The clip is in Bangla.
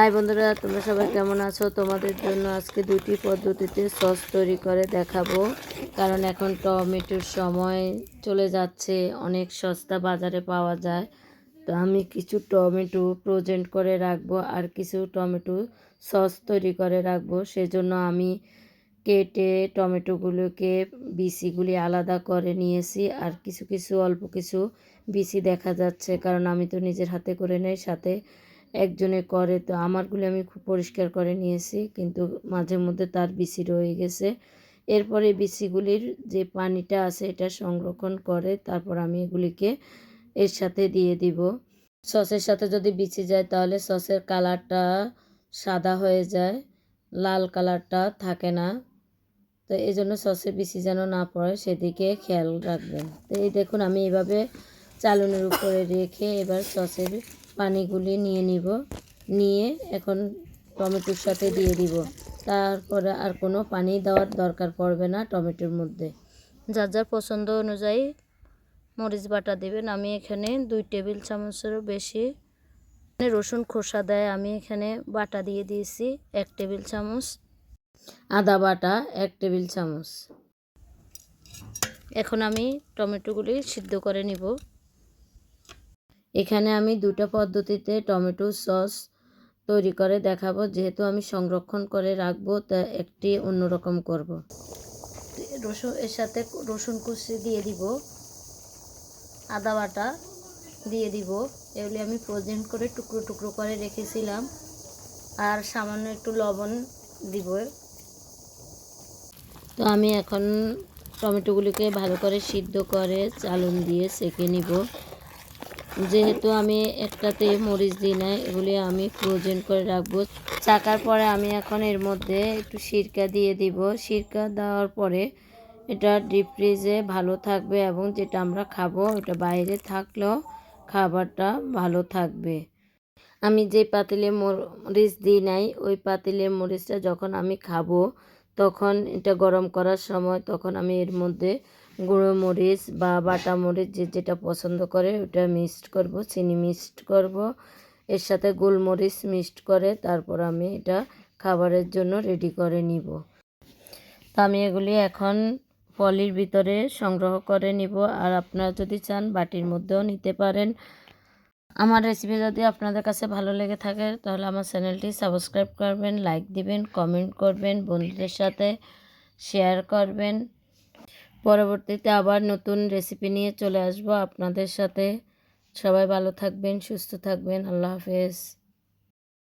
হাই বন্ধুরা, তোমরা সবাই কেমন আছো? তোমাদের জন্য আজকে দুটি পদ্ধতিতে সস তৈরি করে দেখাবো। কারণ এখন টমেটোর সময় চলে যাচ্ছে, অনেক সস্তা বাজারে পাওয়া যায়। তো আমি কিছু টমেটো প্রজেন্ট করে রাখব আর কিছু টমেটো সস তৈরি করে রাখব। সেজন্য আমি কেটে টমেটোগুলোকে বিচিগুলি আলাদা করে নিয়েছি আর কিছু কিছু, অল্প কিছু বিচি দেখা যাচ্ছে। কারণ আমি তো নিজের হাতে করে নেই, সাথে একজনে করে, তো আমারগুলি আমি খুব পরিষ্কার করে নিয়েছি, কিন্তু মাঝে মধ্যে তার বিচি রয়ে গেছে। এরপরে বিচিগুলির যে পানিটা আছে, এটা সংরক্ষণ করে তারপর আমি এগুলিকে এর সাথে দিয়ে দিব। সসের সাথে যদি বিচি যায়, তাহলে সসের কালারটা সাদা হয়ে যায়, লাল কালারটা থাকে না। তো এই জন্য সসে বিচি যেন না পড়ে, সেদিকে খেয়াল রাখবেন। তো এই দেখুন, আমি এভাবে চালনের উপরে রেখে এবার সসের পানিগুলি নিয়ে নিব। নিয়ে এখন টমেটোর সাথে দিয়ে দিব। তারপরে আর কোনো পানি দেওয়ার দরকার পড়বে না টমেটোর মধ্যে। যার যার পছন্দ অনুযায়ী মরিচ বাটা দেবেন। আমি এখানে দুই টেবিল চামচেরও বেশি রসুন খোসা দেয়। আমি এখানে বাটা দিয়ে দিয়েছি এক টেবিল চামচ। আদা বাটা এক টেবিল চামচ। এখন আমি টমেটোগুলি সিদ্ধ করে নিব। এখানে আমি দুটো পদ্ধতিতে টমেটো সস তৈরি করে দেখাবো। যেহেতু আমি সংরক্ষণ করে রাখব, তা একটি অন্যরকম করব। রসুন এর সাথে রসুন কুচি দিয়ে দিব। আদা বাটা দিয়ে দিব। এগুলি আমি প্রজেন্ট করে টুকরো টুকরো করে রেখেছিলাম। আর সামান্য একটু লবণ দিব। তো আমি এখন টমেটোগুলিকে ভালো করে সিদ্ধ করে চালন দিয়ে সেঁকে নিব। যেহেতু আমি একটাতে মরিচ দিই না, এগুলি আমি ফ্রোজেন করে রাখব। চাকার পরে আমি এখন এর মধ্যে একটু সিরকা দিয়ে দিব। সিরকা দেওয়ার পরে এটা ডিপ ফ্রিজে ভালো থাকবে এবং যেটা আমরা খাব ওটা বাইরে থাকলেও খাবারটা ভালো থাকবে। আমি যে পাতিলে মরিচ দিই নাই, ওই পাতিলের মরিচটা যখন আমি খাব, তখন এটা গরম করার সময় তখন আমি এর মধ্যে গুঁড়ো মরিচ বা বাটা মরিচ যে যেটা পছন্দ করে ওটা মিক্সড করব, চিনি মিক্সড করব। এর সাথে গোলমরিচ মিক্সড করে তারপর আমি এটা খাবারের জন্য রেডি করে নিব। তো আমি এগুলি এখন পলির ভিতরে সংগ্রহ করে নিব। আর আপনারা যদি চান বাটির মধ্যেও নিতে পারেন। আমার রেসিপি যদি আপনাদের কাছে ভালো লেগে থাকে তাহলে আমার চ্যানেলটি সাবস্ক্রাইব করবেন, লাইক দিবেন কমেন্ট করবেন, বন্ধুদের সাথে শেয়ার করবেন। পরবর্তীতে আবার নতুন রেসিপি নিয়ে চলে আসব আপনাদের সাথে। সবাই ভালো থাকবেন, সুস্থ থাকবেন। আল্লাহ হাফেজ।